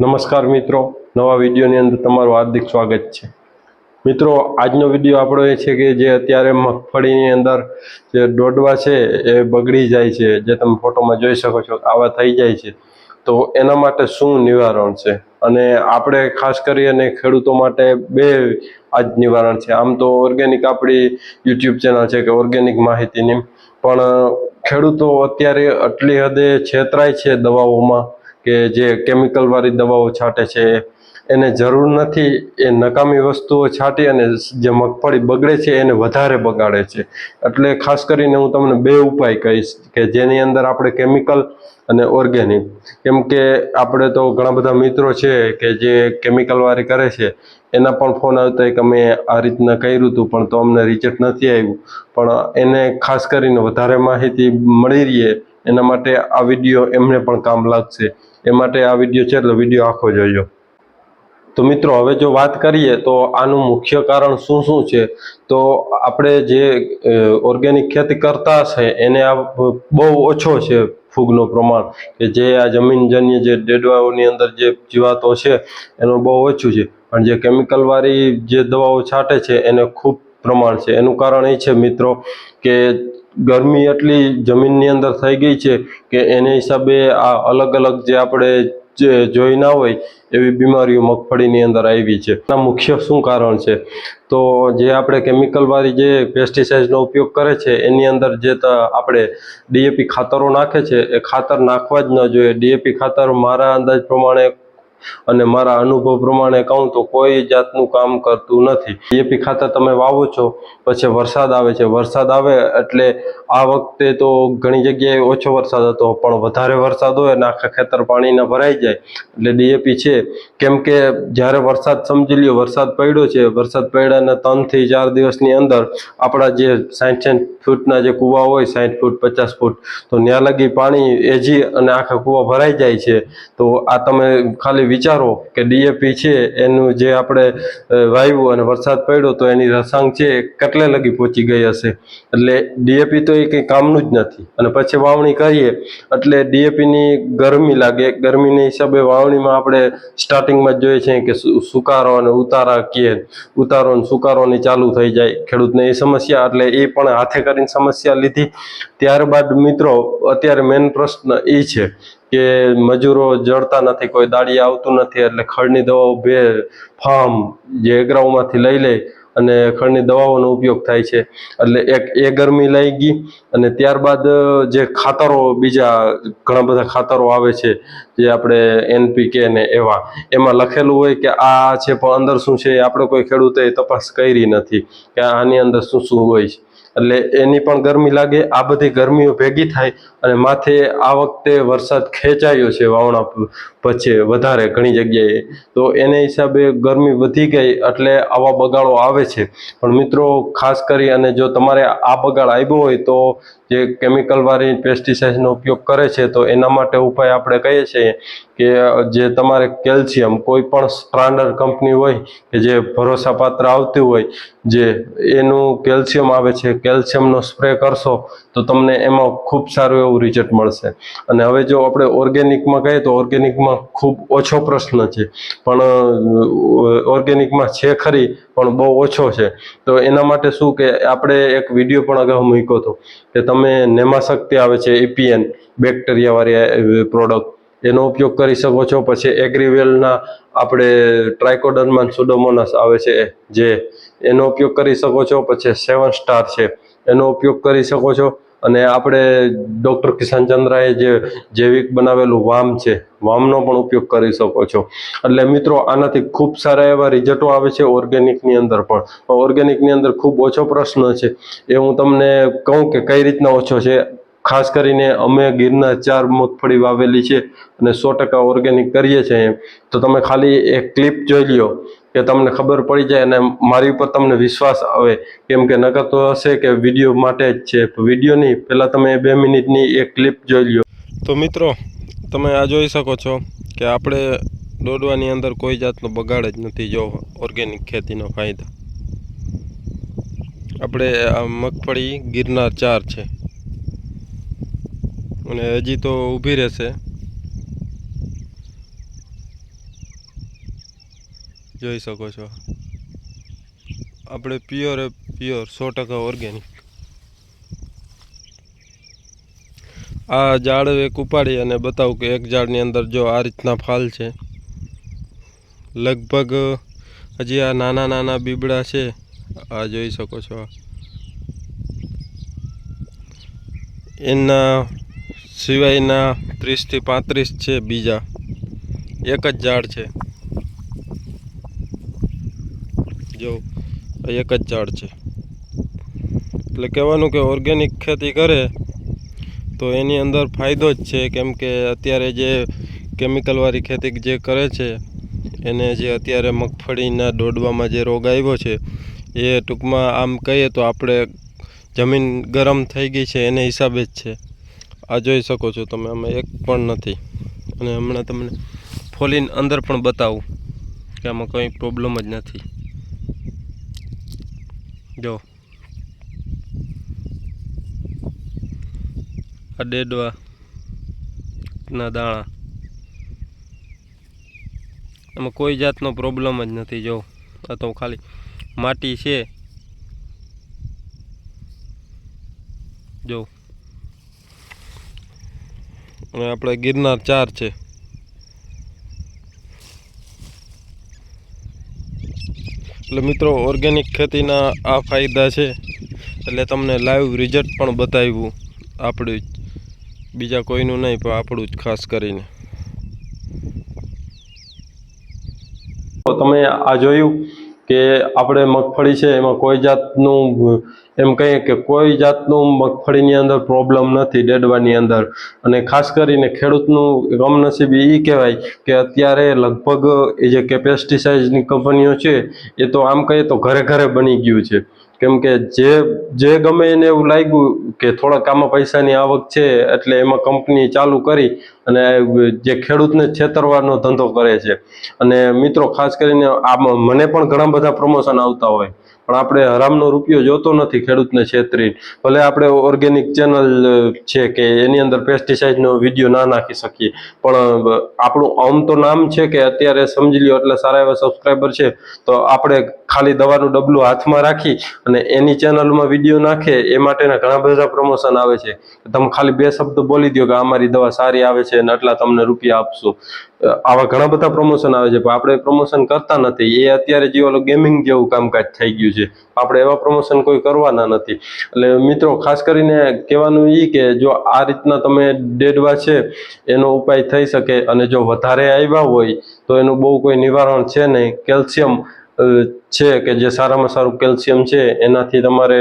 નમસ્કાર મિત્રો, નવા વિડીયોની અંદર તમારું હાર્દિક સ્વાગત છે. મિત્રો, આજનો વીડિયો આપણો એ છે કે જે અત્યારે મગફળીની અંદર જે દોડવા છે એ બગડી જાય છે, જે તમે ફોટોમાં જોઈ શકો છો, આવા થઈ જાય છે. તો એના માટે શું નિવારણ છે? અને આપણે ખાસ કરી અને ખેડૂતો માટે બે આજ નિવારણ છે. આમ તો ઓર્ગેનિક આપણી યુટ્યુબ ચેનલ છે કે ઓર્ગેનિક માહિતીની. પણ ખેડૂતો અત્યારે આટલી હદે છેતરાય છે દવાઓમાં. કે જે કેમિકલવાળી દવાઓ છાંટે છે, એને જરૂર નથી, એ નકામી વસ્તુઓ છાંટી અને જે મગફળી બગડે છે, એને વધારે બગાડે છે. એટલે ખાસ કરીને હું તમને બે ઉપાય કહીશ કે જેની અંદર આપણે કેમિકલ અને ઓર્ગેનિક કેમ કે આપણે તો ઘણા બધા મિત્રો છે કે જે કેમિકલવાળી કરે છે, એના પણ ફોન આવતા કે અમે આ રીતના કર્યું હતું, પણ તો અમને રિઝલ્ટ નથી આવ્યું. પણ એને ખાસ કરીને વધારે માહિતી મળી રહીએ એના માટે આ વીડિયો એમને પણ કામ લાગશે. એ માટે આ વીડિયો છે, એટલે વીડિયો આખો જોજો. તો મિત્રો, હવે જો વાત કરીએ, તો આનું મુખ્ય કારણ શું શું છે? તો આપણે જે ઓર્ગેનિક ખેતી કરતા છે એને આ બહુ ઓછો છે ફૂગનો પ્રમાણ. કે જે આ જમીનજન્ય જે ડેડવાઓની અંદર જે જીવાતો છે, એનું બહુ ઓછું છે. પણ જે કેમિકલવાળી જે દવાઓ છાંટે છે, એને ખૂબ પ્રમાણ છે. એનું કારણ એ છે, મિત્રો, કે ગરમી એટલી જમીનની અંદર થઈ ગઈ છે કે એને હિસાબે આ અલગ અલગ જે આપણે જે જોઈ ના હોય એવી બીમારીઓ મગફળીની અંદર આવી છે. મુખ્ય શું કારણ છે? તો જે આપણે કેમિકલવાળી જે પેસ્ટિસાઇડનો ઉપયોગ કરે છે, એની અંદર જે આપણે ડીએપી ખાતરો નાખે છે, એ ખાતર નાખવા જ ન જોઈએ. ડીએપી ખાતર મારા અંદાજ પ્રમાણે અને મારા અનુભવ પ્રમાણે કહું તો કોઈ જાતનું કામ કરતું નથી. ડીએપી ખાતર તમે વાવો છો, પછી વરસાદ આવે છે. વરસાદ આવે એટલે આ વખતે તો ઘણી જગ્યાએ ઓછો વરસાદ હતો, પણ વધારે વરસાદ હોય અને આખા ખેતર પાણીના ભરાઈ જાય. એટલે ડીએપી છે. કેમ કે જ્યારે વરસાદ સમજી લ્યો, વરસાદ પડ્યો છે. વરસાદ પડ્યાના ત્રણથી ચાર દિવસની અંદર આપણા જે સાઠ સાઠ ફૂટના જે કૂવા હોય સાઠ ફૂટ, પચાસ ફૂટ, તો ત્યાં લગી પાણી એજી અને આખા કૂવા ભરાઈ જાય છે. તો આ તમે ખાલી વિચારો કે ડીએપી છે, એનું જે આપણે વાવ્યું અને વરસાદ પડ્યો તો એની રસાંગ છે કેટલે લગી પહોંચી ગઈ હશે. એટલે ડીએપી તો એ કંઈ કામનું જ નથી. અને પછી વાવણી કરીએ, એટલે ડીએપીની ગરમી લાગે. ગરમીના હિસાબે વાવણીમાં આપણે સ્ટાર્ટિંગમાં જ જોઈએ છીએ કે સુકારો અને ઉતારા કીએ. ઉતારો અને સુકારોની ચાલુ થઈ જાય ખેડૂતને એ સમસ્યા. એટલે એ પણ હાથે કરીને સમસ્યા લીધી. ત્યારબાદ મિત્રો, અત્યારે મેઇન પ્રશ્ન એ છે કે મજૂરો જડતા નથી, કોઈ દાડી આવતું નથી, એટલે ખડની દવાઓ બે ફાર્મ જે એગ્રાઉમાંથી લઈ લે અને ખડની દવાઓનો ઉપયોગ થાય છે. એટલે એક એ ગરમી લઈ ગઈ અને ત્યારબાદ જે ખાતરો, બીજા ઘણા બધા ખાતરો આવે છે, જે આપણે એનપીકે ને એવા, એમાં લખેલું હોય કે આ છે પણ અંદર શું છે આપણે કોઈ ખેડૂતે તપાસ કરી નથી કે આની અંદર શું શું હોય છે. એટલે એની પણ ગરમી લાગે. આ બધી ગરમીઓ ભેગી થાય અને માથે આ વખતે વરસાદ ખેંચાયો છે વાવણા પછી વધારે ઘણી જગ્યાએ. તો એને હિસાબે ગરમી વધી ગઈ એટલે આવા બગાડો આવે છે. પણ મિત્રો, ખાસ કરી અને જો તમારે આ બગાડ આવ્યો હોય તો જે કેમિકલવાળી પેસ્ટિસાઇડનો ઉપયોગ કરે છે, તો એના માટે ઉપાય આપણે કહીએ છીએ કે જે તમારે કેલ્શિયમ કોઈ પણ સ્ટાન્ડર્ડ કંપની હોય કે જે ભરોસાપાત્ર આવતી હોય, જે એનું કેલ્શિયમ આવે છે, કેલ્શિયમનો સ્પ્રે કરશો, તો તમને એમાં ખૂબ સારું એવું રિઝલ્ટ મળશે. અને હવે જો આપણે ઓર્ગેનિકમાં કહીએ તો ઓર્ગેનિકમાં ખૂબ ઓછો પ્રશ્ન છે. પણ ઓર્ગેનિકમાં છે ખરી, પણ બહુ ઓછો છે. તો એના માટે શું કે આપણે એક વીડિયો પણ અગાઉ મૂક્યો હતો કે તમે નેમાશક્તિ આવે છે, એપીએન, બેક્ટેરિયાવાળી પ્રોડક્ટ. એનો ઉપયોગ કરી શકો છો. પછી એગ્રીવેલના આપણે ટ્રાઇકોડર્માન સુડોમોનસ આવે છે, જે એનો ઉપયોગ કરી શકો છો. પછી સેવન સ્ટાર છે, એનો ઉપયોગ કરી શકો છો. અને આપણે ડૉક્ટર કિશન ચંદ્રાએ જે જૈવિક બનાવેલું વામ છે, વામનો પણ ઉપયોગ કરી શકો છો. એટલે મિત્રો, આનાથી ખૂબ સારા એવા રિઝલ્ટો આવે છે ઓર્ગેનિકની અંદર પણ. ઓર્ગેનિકની અંદર ખૂબ ઓછો પ્રશ્ન છે. એ હું તમને કહું કે કઈ રીતના ઓછો છે. ખાસ કરીને અમે ગીરના ચાર મગફળી વાવેલી છે અને સો ટકા ઓર્ગેનિક કરીએ છીએ તો તમે ખાલી એક ક્લિપ જોઈ લ્યો. કે તમને ખબર પડી જાય અને મારી ઉપર તમને વિશ્વાસ આવે, કેમ કે નકર તો હશે કે વીડિયો માટે જ છે. વીડિયો નહીં પહેલાં તમે બે મિનિટની એક ક્લિપ જોઈ લ્યો. તો મિત્રો, તમે આ જોઈ શકો છો કે આપણે દોડવાની અંદર કોઈ જાતનો બગાડ જ નથી જો ઓર્ગેનિક ખેતીનો ફાયદા. આપણે આ મગફળી ગિરનાર ચાર છે. અને હજી તો ઊભી રહેશે. જોઈ શકો છો. આપણે પ્યોર એ પ્યોર સો ટકા ઓર્ગેનિક આ ઝાડ એક ઉપાડી અને બતાવું કે એક ઝાડની અંદર જો આ રીતના ફાલ છે. લગભગ હજી આ નાના નાના બીબડા છે. આ જોઈ શકો છો. એના સિવાયના ત્રીસથી પાંત્રીસ છે બીજા. એક જ ઝાડ છે. જો એક જ ઝાડ છે. એટલે કહેવાનું કે ઓર્ગેનિક ખેતી કરે તો એની અંદર ફાયદો જ છે, કેમ કે અત્યારે જે કેમિકલવાળી ખેતી જે કરે છે, એને જે અત્યારે મગફળીના દોડવામાં જે રોગ આવ્યો છે, એ ટૂંકમાં આમ કહીએ તો આપણે જમીન ગરમ થઈ ગઈ છે, એને હિસાબે જ છે. આ જોઈ શકો છો તમે, આમાં એક પણ નથી. અને હમણાં તમને ફોલીને અંદર પણ બતાવું કે આમાં કંઈ પ્રોબ્લેમ જ નથી. જો. આ ડેડવા ના દાણા. એમાં કોઈ જાતનો પ્રોબ્લેમ જ નથી, જો. આ તો ખાલી માટી છે. જો. આપણે ગિરનાર ચાર છે. એટલે મિત્રો ઓર્ગેનિક ખેતીના આ ફાયદા છે. એટલે તમને લાઈવ રિઝલ્ટ પણ બતાવ્યું આપણું બીજા કોઈનું નહીં, પણ આપણું જ ખાસ કરીને. તમે આ જોયું કે આપણે મગફળી છે, એમાં કોઈ જાતનું એમ કહીએ કે કોઈ જાતનું મગફળીની અંદર પ્રોબ્લેમ નથી ડેડવાની અંદર. અને ખાસ કરીને ખેડૂતનું કમનસીબી એ કહેવાય કે અત્યારે લગભગ એ જે કે પેસ્ટિસાઇડની કંપનીઓ છે, એ તો આમ કહીએ તો ઘરે ઘરે બની ગયું છે. કેમ કે જે જે ગમે એને એવું લાગ્યું કે થોડાક આમાં પૈસાની આવક છે, એટલે એમાં કંપની ચાલુ કરી અને જે ખેડૂતને છેતરવાનો ધંધો કરે છે. અને મિત્રો, ખાસ કરીને આમાં મને પણ ઘણા બધા પ્રમોશન આવતા હોય. પણ આપણે હરામનો રૂપિયો જોતો નથી ખેડૂતને છેતરી ભલે આપણે ઓર્ગેનિક ચેનલ છે કે એની અંદર પેસ્ટિસાઇડનો વીડિયો ના નાખી શકીએ. પણ આપણું આમ તો નામ છે કે અત્યારે સમજી લ્યો એટલે સારા એવા સબસ્ક્રાઈબર છે, તો આપણે ખાલી દવાનું ડબલું હાથમાં રાખી અને એની ચેનલમાં વીડિયો નાખે, એ માટેના ઘણા બધા પ્રમોશન આવે છે. તમે ખાલી બે શબ્દ બોલી દો કે અમારી દવા સારી આવે છે અને આટલા તમને રૂપિયા આપશું. આવા ઘણા બધા પ્રમોશન આવે છે, પણ આપણે પ્રમોશન કરતા નથી. એ અત્યારે જે ઓલું ગેમિંગ જેવું કામકાજ થઈ ગયું છે, આપણે એવા પ્રમોશન કોઈ કરવાના નથી. એટલે મિત્રો, ખાસ કરીને કહેવાનું એ કે જો આ રીતના તમે ડેડવા છે, એનો ઉપાય થઈ શકે અને જો વધારે આવ્યા હોય, તો એનું બહુ કોઈ નિવારણ છે નહીં. કેલ્શિયમ છે કે જે સારામાં સારું કેલ્શિયમ છે, એનાથી તમારે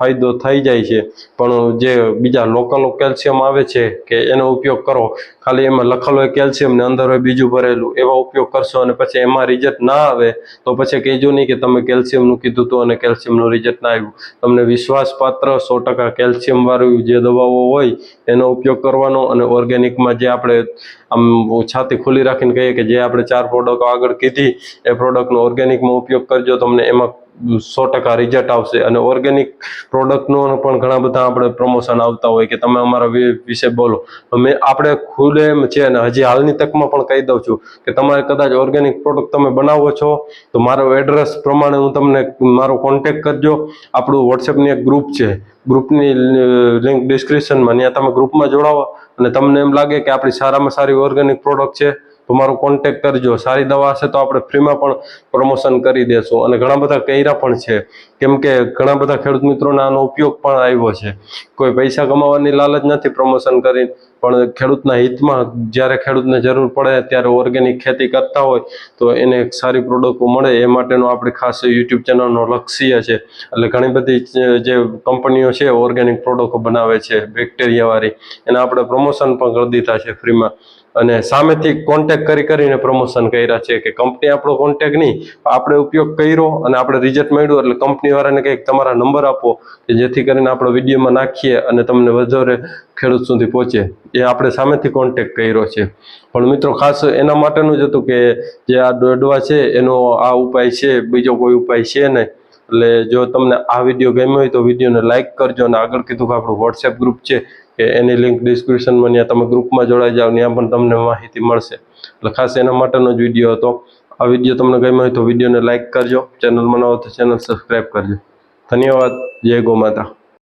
ફાયદો થઈ જાય છે. પણ જે બીજા લોકલ કેલ્શિયમ આવે છે કે એનો ઉપયોગ કરો. ખાલી એમાં લખેલો હોય કેલ્શિયમ ને અંદર હોય બીજું ભરેલું, એવા ઉપયોગ કરશો અને પછી એમાં રિઝલ્ટ ના આવે, તો પછી કહેજો નહીં કે તમે કેલ્શિયમનું કીધું હતું અને કેલ્શિયમનું રિઝલ્ટ ના આવ્યું. તમને વિશ્વાસપાત્ર સો ટકા કેલ્શિયમ વાળું જે દવાઓ હોય, એનો ઉપયોગ કરવાનો અને ઓર્ગેનિકમાં જે આપણે આમ છાતી ખુલ્લી રાખીને કહીએ કે જે આપણે ચાર પ્રોડક્ટ આગળ કીધી, એ પ્રોડક્ટનો ઓર્ગેનિકમાં ઉપયોગ કરજો, તમને એમાં સો ટકા રિઝલ્ટ આવશે. અને ઓર્ગેનિક પ્રોડક્ટનું પણ ઘણા બધા આપણે પ્રમોશન આવતા હોય કે તમે અમારા વિશે બોલો. મેં આપણે ખુલ્લેમ છે અને હજી હાલની તકમાં પણ કહી દઉં છું કે તમારે કદાચ ઓર્ગેનિક પ્રોડક્ટ તમે બનાવો છો, તો મારો એડ્રેસ પ્રમાણે હું તમને મારો કોન્ટેક કરજો. આપણું વોટ્સએપની એક ગ્રુપ છે. ગ્રુપની લિંક ડિસ્ક્રિપ્શનમાં ત્યાં તમે ગ્રુપમાં જોડાવો. અને તમને એમ લાગે કે આપણી સારામાં સારી ઓર્ગેનિક પ્રોડક્ટ છે તો મારો કોન્ટેક કરજો. સારી દવા હશે તો આપણે ફ્રીમાં પણ પ્રમોશન કરી દેશું. અને ઘણા બધા કર્યા પણ છે. કેમ કે ઘણા બધા ખેડૂત મિત્રોને આનો ઉપયોગ પણ આવ્યો છે. કોઈ પૈસા કમાવાની લાલચ નથી પ્રમોશન કરી. પણ ખેડૂતના હિતમાં જ્યારે ખેડૂતને જરૂર પડે ત્યારે ઓર્ગેનિક ખેતી કરતા હોય તો એને સારી પ્રોડક્ટ મળે. એ માટેનો આપણે ખાસ યુટ્યુબ ચેનલનો લક્ષ્ય છે. એટલે ઘણી બધી જે કંપનીઓ છે ઓર્ગેનિક પ્રોડક્ટ બનાવે છે. બેક્ટેરિયાવાળી એના આપણે પ્રમોશન પણ કરી દીધા છે ફ્રીમાં અને સામેથી કોન્ટેક કરી કરીને પ્રમોશન કર્યા છે કે કંપની આપણો કોન્ટેક નહીં આપણે ઉપયોગ કર્યો અને આપણે રિઝલ્ટ મળ્યું એટલે કંપનીવાળાને કંઈક તમારા નંબર આપો કે જેથી કરીને આપણે વિડીયોમાં નાખીએ અને તમને વધારે ખેડૂત સુધી પહોંચે. એ આપણે સામેથી કોન્ટેક કર્યો છે. પણ મિત્રો ખાસ એના માટેનું જ હતું કે જે આ દોડવા છે, એનો આ ઉપાય છે, બીજો કોઈ ઉપાય છે નહીં. એટલે જો તમને આ વીડિયો ગમ્યો હોય તો વિડીયોને લાઇક કરજો અને આગળ કીધું કે આપણું વોટ્સએપ ગ્રુપ છે કે એની લિંક ડિસ્ક્રિપ્શનમાં ત્યાં તમે ગ્રુપમાં જોડાઈ જાઓ, ત્યાં પણ તમને માહિતી મળશે. એટલે ખાસ એના માટેનો જ વીડિયો હતો. આ વીડિયો તમને ગમ્યો હોય તો વિડીયોને લાઇક કરજો. ચેનલમાં નવો તો ચેનલ સબસ્ક્રાઈબ કરજો. ધન્યવાદ. જય ગો માતા